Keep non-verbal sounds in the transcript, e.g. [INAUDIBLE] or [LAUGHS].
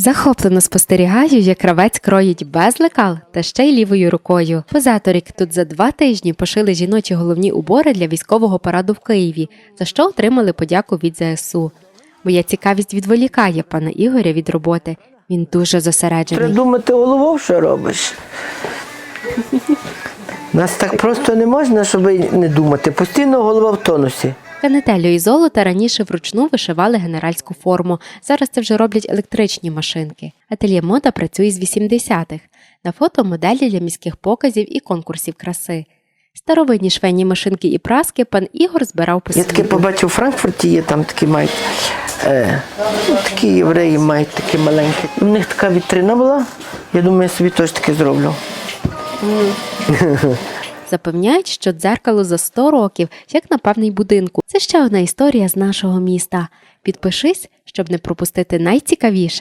Захоплено спостерігаю, як кравець кроїть без лекал та ще й лівою рукою. Позаторік тут за два тижні пошили жіночі головні убори для військового параду в Києві, за що отримали подяку від ЗСУ. Моя цікавість відволікає пана Ігоря від роботи. Він дуже зосереджений. думати головою, що робиш. Нас так просто не можна, щоб не думати. Постійно голова в тонусі. Канетелю і золота раніше вручну вишивали генеральську форму. Зараз це вже роблять електричні машинки. Ательє мода працює з 80-х. На фото моделі для міських показів і конкурсів краси. Старовинні швейні машинки і праски пан Ігор збирав по Я таке світу. побачив у Франкфурті, є там такі мають. Е, ну, такі євреї мають такі маленькі. У них така вітрина була. Я думаю, я собі теж таке зроблю. [LAUGHS] Запевняють, що дзеркало за 100 років, як на певний будинку. Це ще одна історія з нашого міста. Підпишись, щоб не пропустити найцікавіше.